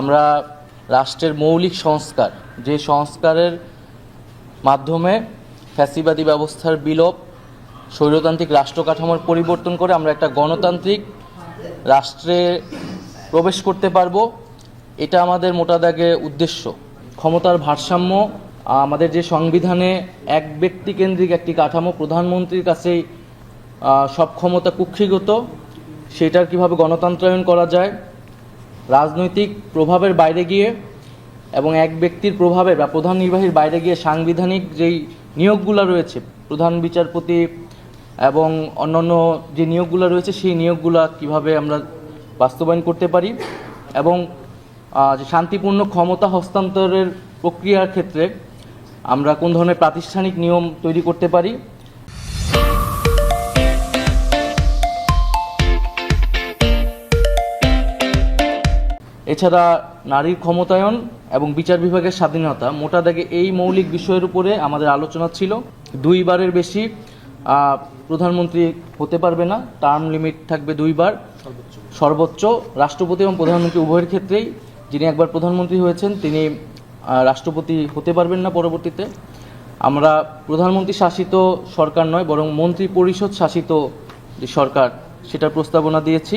আমরা রাষ্ট্রের মৌলিক সংস্কার, যে সংস্কারের মাধ্যমে ফ্যাসিবাদী ব্যবস্থার বিলোপ, স্বৈরতান্ত্রিক রাষ্ট্র কাঠামোর পরিবর্তন করে আমরা একটা গণতান্ত্রিক রাষ্ট্রে প্রবেশ করতে পারব, এটা আমাদের মোটা দাগে উদ্দেশ্য। ক্ষমতার ভারসাম্য, আমাদের যে সংবিধানে এক ব্যক্তি কেন্দ্রিক একটি কাঠামো, প্রধানমন্ত্রীর কাছেই সব ক্ষমতা কুক্ষিগত, সেটার কীভাবে গণতন্ত্রায়ন করা যায় রাজনৈতিক প্রভাবের বাইরে গিয়ে এবং এক ব্যক্তির প্রভাবে বা প্রধান নির্বাহীর বাইরে গিয়ে সাংবিধানিক যেই নিয়োগগুলো রয়েছে, প্রধান বিচারপতি এবং অন্যান্য যে নিয়োগগুলো রয়েছে, সেই নিয়োগগুলো কীভাবে আমরা বাস্তবায়ন করতে পারি এবং যে শান্তিপূর্ণ ক্ষমতা হস্তান্তরের প্রক্রিয়ার ক্ষেত্রে আমরা কোন ধরনের প্রাতিষ্ঠানিক নিয়ম তৈরি করতে পারি এছাড়া নারীর ক্ষমতায়ন এবং বিচার বিভাগের স্বাধীনতা, মোটা দাগে এই মৌলিক বিষয়ের উপরে আমাদের আলোচনা ছিল। দুইবারের বেশি প্রধানমন্ত্রী হতে পারবে না টার্ম লিমিট থাকবে দুইবার। সর্বোচ্চ রাষ্ট্রপতি এবং প্রধানমন্ত্রী উভয়ের ক্ষেত্রেই যিনি একবার প্রধানমন্ত্রী হয়েছেন, তিনি রাষ্ট্রপতি হতে পারবেন না পরবর্তীতে। আমরা প্রধানমন্ত্রী শাসিত সরকার নয়, বরং মন্ত্রী পরিষদ শাসিত যে সরকার, সেটার প্রস্তাবনা দিয়েছি।